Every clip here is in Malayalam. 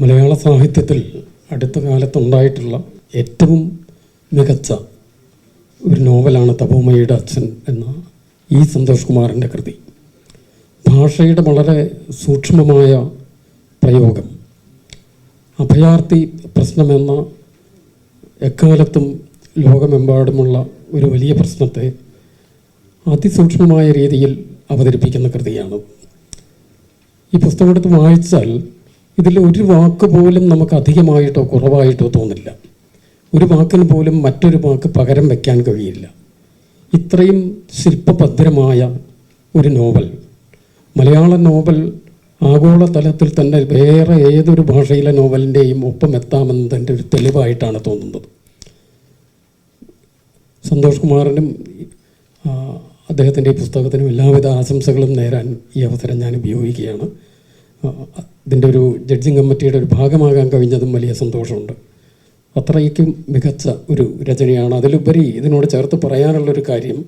മലയാള സാഹിത്യത്തിൽ അടുത്ത കാലത്തുണ്ടായിട്ടുള്ള ഏറ്റവും മികച്ച ഒരു നോവലാണ് തപോമയുടെ അച്ഛൻ എന്ന ഈ സന്തോഷ് കുമാറിന്റെ കൃതി. ഭാഷയുടെ വളരെ സൂക്ഷ്മമായ പ്രയോഗം. അഭയാർത്ഥി പ്രശ്നമെന്ന എക്കാലത്തും ലോകമെമ്പാടുമുള്ള ഒരു വലിയ പ്രശ്നത്തെ അതിസൂക്ഷ്മമായ രീതിയിൽ അവതരിപ്പിക്കുന്ന കൃതിയാണ്. ഈ പുസ്തകം എടുത്ത് വായിച്ചാൽ ഇതിൽ ഒരു വാക്ക് പോലും നമുക്ക് അധികമായിട്ടോ കുറവായിട്ടോ തോന്നില്ല. ഒരു വാക്കിന് പോലും മറ്റൊരു വാക്ക് പകരം വയ്ക്കാൻ കഴിയില്ല. ഇത്രയും ശില്പഭദ്രമായ ഒരു നോവൽ. മലയാള നോവൽ ആഗോള തലത്തിൽ തന്നെ വേറെ ഏതൊരു ഭാഷയിലെ നോവലിന്റെയും ഒപ്പം എത്താമെന്നതിന്റെ ഒരു തെളിവായിട്ടാണ് തോന്നുന്നത്. സന്തോഷ് കുമാറിനും അദ്ദേഹത്തിന്റെ ഈ പുസ്തകത്തിനും എല്ലാവിധ ആശംസകളും നേരാൻ ഈ അവസരം ഞാൻ ഉപയോഗിക്കുകയാണ്. ഇതിന്റെ ഒരു ജഡ്ജിങ് കമ്മിറ്റിയുടെ ഒരു ഭാഗമാകാൻ കഴിഞ്ഞതും വലിയ സന്തോഷമുണ്ട്. അത്രയ്ക്കും മികച്ച ഒരു രചനയാണ്. അതിലുപരി ഇതിനോട് ചേർത്ത് പറയാനുള്ളൊരു കാര്യം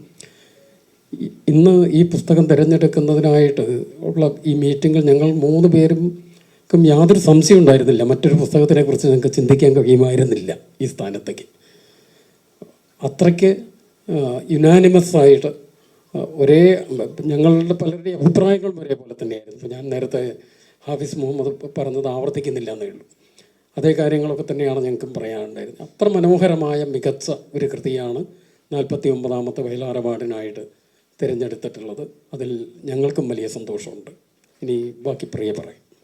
ഇന്ന് ഈ പുസ്തകം തിരഞ്ഞെടുക്കുന്നതിനായിട്ട് ഉള്ള ഈ മീറ്റിങ്ങിൽ ഞങ്ങൾ മൂന്ന് പേരും യാതൊരു സംശയം ഉണ്ടായിരുന്നില്ല. മറ്റൊരു പുസ്തകത്തിനെ കുറിച്ച് ഞങ്ങൾക്ക് ചിന്തിക്കാൻ കഴിയുമായിരുന്നില്ല ഈ സ്ഥാനത്തേക്ക്. അത്രയ്ക്ക് യുനാനിമസ് ആയിട്ട് ഒരേ ഞങ്ങളുടെ പലരുടെയും അഭിപ്രായങ്ങളും ഒരേപോലെ തന്നെയായിരുന്നു. ഞാൻ നേരത്തെ ഹാഫിസ് മുഹമ്മദ് പറഞ്ഞത് ആവർത്തിക്കുന്നില്ല എന്നേ ഉള്ളൂ. അതേ കാര്യങ്ങളൊക്കെ തന്നെയാണ് ഞങ്ങൾക്കും പറയാനുണ്ടായിരുന്നത്. അത്ര മനോഹരമായ മികച്ച ഒരു കൃതിയാണ് നാൽപ്പത്തി ഒമ്പതാമത്തെ വയലാർ അവാർഡിനായിട്ട് തിരഞ്ഞെടുത്തിട്ടുള്ളത്. അതിൽ ഞങ്ങൾക്കും വലിയ സന്തോഷമുണ്ട്. ഇനി ബാക്കി പ്രിയ പറയും.